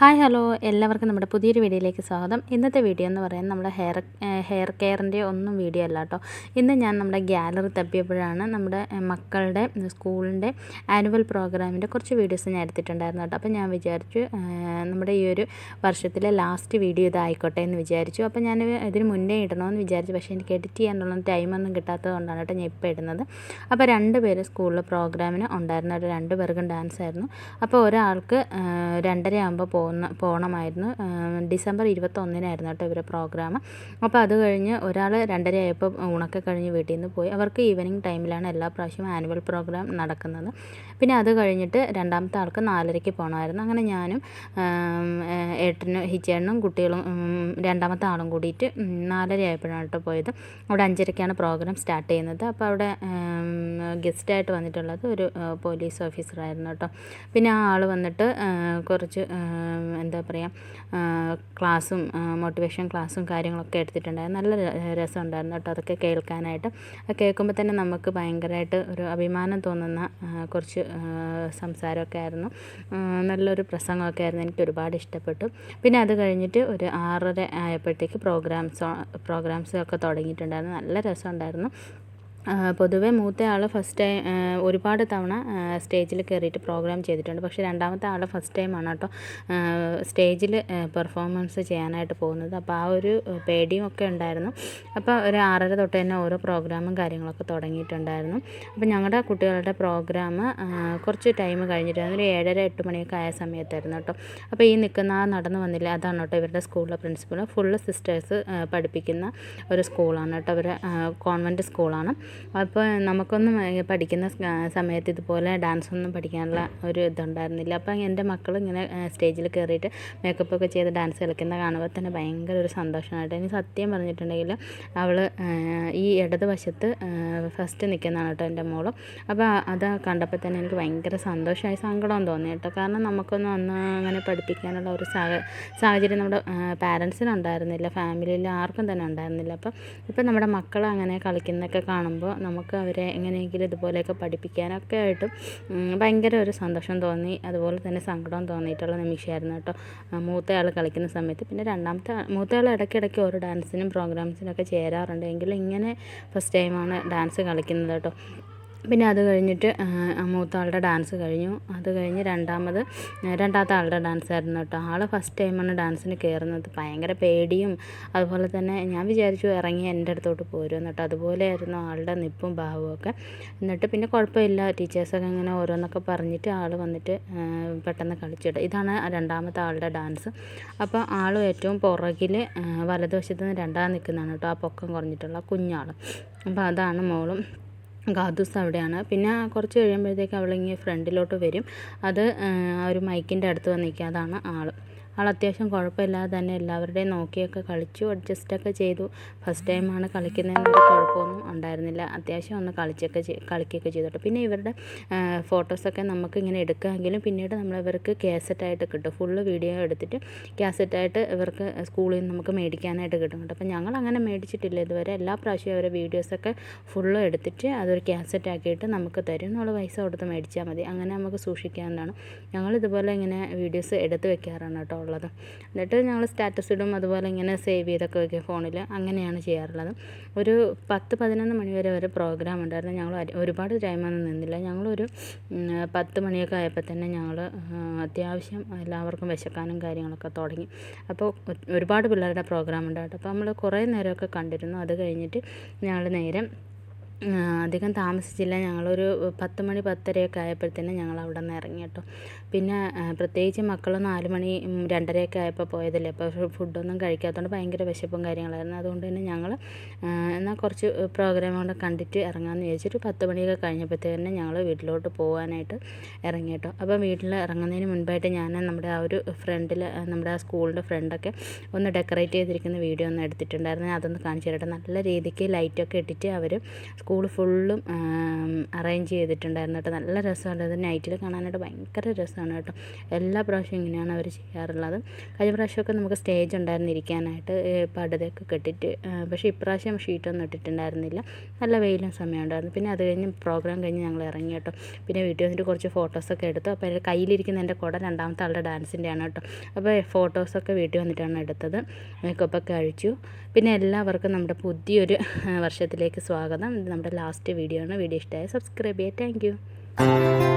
Hi hello. എല്ലാവർക്കും നമ്മുടെ പുതിയൊരു വീഡിയോയിലേക്ക് സ്വാഗതം. ഇന്നത്തെ വീഡിയോ എന്ന് പറയുന്നത് നമ്മുടെ ഹെയർ ഹെയർ കെയറിന്റെ ഒന്നും വീഡിയോ അല്ല കേട്ടോ. ഇന്ന് ഞാൻ നമ്മുടെ ഗ്യാലറി തപ്പിയപ്പോഴാണ് നമ്മുടെ മക്കളുടെ സ്കൂളിന്റെ ആനുവൽ പ്രോഗ്രാമിന്റെ കുറച്ച് വീഡിയോസ് ഞാൻ എടുത്തിട്ടുണ്ടായിരുന്നു കേട്ടോ. അപ്പോൾ ഞാൻ വിചാരിച്ചു നമ്മുടെ ഈ ഒരു വർഷത്തിലെ ലാസ്റ്റ് വീഡിയോ ഇതായിക്കോട്ടെ എന്ന് വിചാരിച്ചു. അപ്പോൾ ഞാൻ ഇതിന് മുന്നേ ഇടണമെന്ന് വിചാരിച്ചു. പക്ഷേ എനിക്ക് എഡിറ്റ് ചെയ്യാനുള്ള ടൈമൊന്നും കിട്ടാത്തത് കൊണ്ടാണ് കേട്ടോ ഞാൻ ഇപ്പോൾ ഇടുന്നത്. അപ്പോൾ രണ്ട് പേര് സ്കൂളിൽ പ്രോഗ്രാമിന് ഉണ്ടായിരുന്നു രണ്ട് പേർക്കും ഡാൻസ് ആയിരുന്നു അപ്പോൾ ഒരാൾക്ക് രണ്ടര ആകുമ്പോൾ പോകുന്ന പോകണമായിരുന്നു ഡിസംബർ ഇരുപത്തൊന്നിനായിരുന്നു കേട്ടോ ഇവരെ പ്രോഗ്രാം അപ്പോൾ അത് കഴിഞ്ഞ് ഒരാൾ രണ്ടര ആയപ്പോൾ ഊണൊക്കെ കഴിഞ്ഞ് വീട്ടിൽ നിന്ന് പോയി. അവർക്ക് ഈവനിങ് ടൈമിലാണ് എല്ലാ പ്രാവശ്യവും ആനുവൽ പ്രോഗ്രാം നടക്കുന്നത്. പിന്നെ അത് കഴിഞ്ഞിട്ട് രണ്ടാമത്തെ ആൾക്ക് നാലരയ്ക്ക് പോകണമായിരുന്നു അങ്ങനെ ഞാനും ഏട്ടനും ഹിച്ചേട്ടനും കുട്ടികളും രണ്ടാമത്തെ ആളും കൂടിയിട്ട് നാലരയായപ്പോഴാണ് കേട്ടോ പോയത്. അവിടെ അഞ്ചരയ്ക്കാണ് പ്രോഗ്രാം സ്റ്റാർട്ട് ചെയ്യുന്നത്. അപ്പോൾ അവിടെ ഗസ്റ്റായിട്ട് വന്നിട്ടുള്ളത് ഒരു പോലീസ് ഓഫീസറായിരുന്നു കേട്ടോ. പിന്നെ ആ ആൾ വന്നിട്ട് കുറച്ച് എന്താ പറയുക ക്ലാസ്സും മോട്ടിവേഷൻ ക്ലാസ്സും കാര്യങ്ങളൊക്കെ എടുത്തിട്ടുണ്ടായിരുന്നു. നല്ല രസം രസമുണ്ടായിരുന്നു കേട്ടോ അതൊക്കെ കേൾക്കാനായിട്ട്. അത് കേൾക്കുമ്പോൾ തന്നെ നമുക്ക് ഭയങ്കരമായിട്ട് ഒരു അഭിമാനം തോന്നുന്ന കുറച്ച് സംസാരമൊക്കെ ആയിരുന്നു. നല്ലൊരു പ്രസംഗമൊക്കെ ആയിരുന്നു. എനിക്ക് ഒരുപാട് ഇഷ്ടപ്പെട്ടു. പിന്നെ അത് കഴിഞ്ഞിട്ട് ഒരു ആറര ആയപ്പോഴത്തേക്ക് പ്രോഗ്രാംസ് പ്രോഗ്രാംസൊക്കെ തുടങ്ങിയിട്ടുണ്ടായിരുന്നു. നല്ല രസമുണ്ടായിരുന്നു. പൊതുവേ മൂത്ത ആൾ ഫസ്റ്റ് ടൈം ഒരുപാട് തവണ സ്റ്റേജിൽ കയറിയിട്ട് പ്രോഗ്രാം ചെയ്തിട്ടുണ്ട്. പക്ഷേ രണ്ടാമത്തെ ആൾ ഫസ്റ്റ് ടൈമാണ് കേട്ടോ. സ്റ്റേജിൽ പെർഫോമൻസ് ചെയ്യാനായിട്ട് പോകുന്നത്. അപ്പോൾ ആ ഒരു പേടിയും ഒക്കെ ഉണ്ടായിരുന്നു. അപ്പോൾ ഒരു ആറര തൊട്ട് തന്നെ ഓരോ പ്രോഗ്രാമും കാര്യങ്ങളൊക്കെ തുടങ്ങിയിട്ടുണ്ടായിരുന്നു. അപ്പോൾ ഞങ്ങളുടെ കുട്ടികളുടെ പ്രോഗ്രാം കുറച്ച് ടൈം കഴിഞ്ഞിട്ടായിരുന്നു ഒരു ഏഴര എട്ട് മണിയൊക്കെ ആയ സമയത്തായിരുന്നു കേട്ടോ. അപ്പോൾ ഈ നിൽക്കുന്ന ആ നടന്നു വന്നില്ല അതാണ് കേട്ടോ ഇവരുടെ സ്കൂളിലെ പ്രിൻസിപ്പൾ ഫുള്ള് സിസ്റ്റേഴ്സ് പഠിപ്പിക്കുന്ന ഒരു സ്കൂളാണ് കേട്ടോ. അവർ കോൺവെന്റ് സ്കൂളാണ് അപ്പോൾ നമുക്കൊന്നും പഠിക്കുന്ന സമയത്ത് ഇതുപോലെ ഡാൻസ് ഒന്നും പഠിക്കാനുള്ള ഒരു ഇതുണ്ടായിരുന്നില്ല. അപ്പോൾ എന്റെ മക്കൾ ഇങ്ങനെ സ്റ്റേജിൽ കയറിയിട്ട് മേക്കപ്പ് ഒക്കെ ചെയ്ത് ഡാൻസ് കളിക്കുന്ന കാണുമ്പോൾ തന്നെ ഭയങ്കര ഒരു സന്തോഷമായിട്ട്. ഇനി സത്യം പറഞ്ഞിട്ടുണ്ടെങ്കിൽ അവൾ ഈ ഇടത് വശത്ത് ഫസ്റ്റ് നിൽക്കുന്നതാണ് കേട്ടോ എന്റെ മോൾ. അപ്പോൾ അത് കണ്ടപ്പോൾ തന്നെ എനിക്ക് ഭയങ്കര സന്തോഷമായി സങ്കടവും തോന്നി കേട്ടോ. കാരണം നമുക്കൊന്നും അന്ന് അങ്ങനെ പഠിപ്പിക്കാനുള്ള ഒരു സാഹ സാഹചര്യം നമ്മുടെ പാരൻസിനുണ്ടായിരുന്നില്ല ഫാമിലിയിൽ ആർക്കും തന്നെ ഉണ്ടായിരുന്നില്ല. അപ്പോൾ ഇപ്പം നമ്മുടെ മക്കൾ അങ്ങനെ കളിക്കുന്നതൊക്കെ കാണുമ്പോൾ നമുക്ക് അവരെ എങ്ങനെയെങ്കിലും ഇതുപോലെയൊക്കെ പഠിപ്പിക്കാനൊക്കെ ആയിട്ടും ഭയങ്കര ഒരു സന്തോഷം തോന്നി. അതുപോലെ തന്നെ സങ്കടം തോന്നിയിട്ടുള്ള നിമിഷമായിരുന്നു കേട്ടോ. മൂത്തയാൾ കളിക്കുന്ന സമയത്ത്. പിന്നെ രണ്ടാമത്തെ മൂത്തയാൾ ഇടയ്ക്കിടയ്ക്ക് ഓരോ ഡാൻസിനും പ്രോഗ്രാംസിനൊക്കെ ചേരാറുണ്ട്. എങ്കിലും ഇങ്ങനെ ഫസ്റ്റ് ടൈമാണ് ഡാൻസ് കളിക്കുന്നത് കേട്ടോ. പിന്നെ അത് കഴിഞ്ഞിട്ട് മൂത്ത ആളുടെ ഡാൻസ് കഴിഞ്ഞു. അത് കഴിഞ്ഞ് രണ്ടാമത് രണ്ടാമത്തെ ആളുടെ ഡാൻസ് ആയിരുന്നു കേട്ടോ. ആൾ ഫസ്റ്റ് ടൈമാണ് ഡാൻസിന് കയറുന്നത് ഭയങ്കര പേടിയും അതുപോലെ തന്നെ ഞാൻ വിചാരിച്ചു ഇറങ്ങി എന്റെ അടുത്തോട്ട് പോരുമെന്ന് കേട്ടോ. അതുപോലെയായിരുന്നു ആളുടെ നിപ്പും ഭാവവും ഒക്കെ. എന്നിട്ട് പിന്നെ കുഴപ്പമില്ല ടീച്ചേഴ്സൊക്കെ ഇങ്ങനെ ഓരോന്നൊക്കെ പറഞ്ഞിട്ട് ആൾ വന്നിട്ട് പെട്ടെന്ന് കളിച്ചിട്ട് ഇതാണ് രണ്ടാമത്തെ ആളുടെ ഡാൻസ് അപ്പോൾ ആൾ ഏറ്റവും പുറകിൽ വലതുവശത്ത് നിന്ന് രണ്ടാം നിൽക്കുന്നതാണ് കേട്ടോ. ആ പൊക്കം കുറഞ്ഞിട്ടുള്ള കുഞ്ഞാൾ അപ്പോൾ അതാണ് മോളും. ഗാദൂസ് അവിടെയാണ് പിന്നെ കുറച്ച് കഴിയുമ്പോഴത്തേക്ക് അവളിങ്ങനെ ഫ്രണ്ടിലോട്ട് വരും. അത് ആ, ഒരു മൈക്കിന്റെ അടുത്ത് വന്ന് നിൽക്കുക അതാണ് ആൾ ആൾ അത്യാവശ്യം കുഴപ്പമില്ലാതെ തന്നെ എല്ലാവരുടെയും നോക്കിയൊക്കെ കളിച്ചു അഡ്ജസ്റ്റൊക്കെ ചെയ്തു. ഫസ്റ്റ് ടൈമാണ് കളിക്കുന്നതെന്നൊരു കുഴപ്പമൊന്നും ഉണ്ടായിരുന്നില്ല. അത്യാവശ്യം ഒന്ന് കളിച്ചൊക്കെ കളിക്കുകയൊക്കെ ചെയ്തിട്ട്. പിന്നെ ഇവരുടെ ഫോട്ടോസൊക്കെ നമുക്ക് ഇങ്ങനെ എടുക്കാമെങ്കിലും പിന്നീട് നമ്മൾ ഇവർക്ക് കാസറ്റായിട്ട് കിട്ടും. ഫുള്ള് വീഡിയോ എടുത്തിട്ട് കാസറ്റായിട്ട് ഇവർക്ക് സ്കൂളിൽ നിന്ന് നമുക്ക് മേടിക്കാനായിട്ട് കിട്ടും കേട്ടോ. അപ്പോൾ ഞങ്ങൾ അങ്ങനെ മേടിച്ചിട്ടില്ല ഇതുവരെ. എല്ലാ പ്രാവശ്യവും അവരെ വീഡിയോസൊക്കെ ഫുള്ള് എടുത്തിട്ട് അതൊരു കാസറ്റ് ആക്കിയിട്ട് നമുക്ക് തരും. നമ്മൾ പൈസ കൊടുത്ത് മേടിച്ചാൽ മതി. അങ്ങനെ നമുക്ക് സൂക്ഷിക്കാവുന്നതാണ്. ഞങ്ങൾ ഇതുപോലെ ഇങ്ങനെ വീഡിയോസ് എടുത്ത് വെക്കാറാണ് കേട്ടോ ഉള്ളത് എന്നിട്ട് ഞങ്ങൾ സ്റ്റാറ്റസ് ഇടും അതുപോലെ ഇങ്ങനെ സേവ് ചെയ്തൊക്കെ വയ്ക്കും ഫോണിൽ അങ്ങനെയാണ് ചെയ്യാറുള്ളത്. ഒരു പത്ത് പതിനൊന്ന് മണി വരെ ഒരു പ്രോഗ്രാം ഉണ്ടായിരുന്നു. ഞങ്ങൾ ഒരുപാട് ടൈമൊന്നും നിന്നില്ല. ഞങ്ങളൊരു പത്ത് മണിയൊക്കെ ആയപ്പോൾ തന്നെ ഞങ്ങൾ അത്യാവശ്യം എല്ലാവർക്കും വിശക്കാനും കാര്യങ്ങളൊക്കെ തുടങ്ങി. അപ്പോൾ ഒരുപാട് പിള്ളേരുടെ പ്രോഗ്രാം ഉണ്ടായിട്ട്. അപ്പോൾ നമ്മൾ കുറേ നേരമൊക്കെ കണ്ടിരുന്നു. അത് കഴിഞ്ഞിട്ട് ഞങ്ങൾ നേരെ അധികം താമസിച്ചില്ല. ഞങ്ങളൊരു പത്ത് മണി പത്തരയൊക്കെ ആയപ്പോഴത്തേനും ഞങ്ങൾ അവിടെ നിന്ന് ഇറങ്ങി കേട്ടോ. പിന്നെ പ്രത്യേകിച്ച് മക്കൾ നാല് മണി രണ്ടരയൊക്കെ ആയപ്പോൾ പോയതല്ലേ. അപ്പോൾ ഫുഡൊന്നും കഴിക്കാത്തതുകൊണ്ട് ഭയങ്കര വിശപ്പും കാര്യങ്ങളായിരുന്നു. അതുകൊണ്ട് തന്നെ ഞങ്ങൾ എന്നാൽ കുറച്ച് പ്രോഗ്രാം കൊണ്ട് കണ്ടിട്ട് ഇറങ്ങാമെന്ന് വിചാരിച്ചിട്ട് പത്ത് മണിയൊക്കെ കഴിഞ്ഞപ്പോഴത്തേനും ഞങ്ങൾ വീട്ടിലോട്ട് പോകാനായിട്ട് ഇറങ്ങി കേട്ടോ. അപ്പോൾ വീട്ടിൽ ഇറങ്ങുന്നതിന് മുൻപായിട്ട് ഞാൻ നമ്മുടെ ആ ഒരു ഫ്രണ്ടിൽ നമ്മുടെ ആ സ്കൂളിന്റെ ഫ്രണ്ടൊക്കെ ഒന്ന് ഡെക്കറേറ്റ് ചെയ്തിരിക്കുന്ന വീഡിയോ ഒന്ന് എടുത്തിട്ടുണ്ടായിരുന്നു. അതൊന്ന് കാണിച്ചു തരട്ടെ. നല്ല രീതിക്ക് ലൈറ്റൊക്കെ ഇട്ടിട്ട് അവർ സ്കൂൾ ഫുള്ളും അറേഞ്ച് ചെയ്തിട്ടുണ്ടായിരുന്നു കേട്ടോ. നല്ല രസമാണ് അത് നൈറ്റിൽ കാണാനായിട്ട് ഭയങ്കര രസമാണ് കേട്ടോ. എല്ലാ പ്രാവശ്യവും ഇങ്ങനെയാണ് അവർ ചെയ്യാറുള്ളത്. കഴിഞ്ഞ പ്രാവശ്യമൊക്കെ നമുക്ക് സ്റ്റേജ് ഉണ്ടായിരുന്നു ഇരിക്കാനായിട്ട് ഏഹ് പടുതയൊക്കെ കെട്ടിട്ട്. പക്ഷേ ഇപ്രാവശ്യം ഷീറ്റൊന്നും ഇട്ടിട്ടുണ്ടായിരുന്നില്ല. നല്ല വെയിലും സമയം ഉണ്ടായിരുന്നു. പിന്നെ അത് കഴിഞ്ഞ് പ്രോഗ്രാം കഴിഞ്ഞ് ഞങ്ങൾ ഇറങ്ങി കേട്ടോ. പിന്നെ വീട്ടിൽ വന്നിട്ട് കുറച്ച് ഫോട്ടോസൊക്കെ എടുത്തു. അപ്പോൾ അതിൽ കയ്യിലിരിക്കുന്ന എന്റെ കുട രണ്ടാമത്തെ ആളുടെ ഡാൻസിന്റെയാണ് കേട്ടോ. അപ്പോൾ ഫോട്ടോസൊക്കെ വീട്ടിൽ വന്നിട്ടാണ് എടുത്തത്. മേക്കപ്പൊക്കെ അഴിച്ചു പിന്നെ എല്ലാവർക്കും നമ്മുടെ പുതിയൊരു വർഷത്തിലേക്ക് സ്വാഗതം. നമ്മുടെ ലാസ്റ്റ് വീഡിയോ ആണ്. വീഡിയോ ഇഷ്ടമായ സബ്സ്ക്രൈബ് ചെയ്യുക. താങ്ക്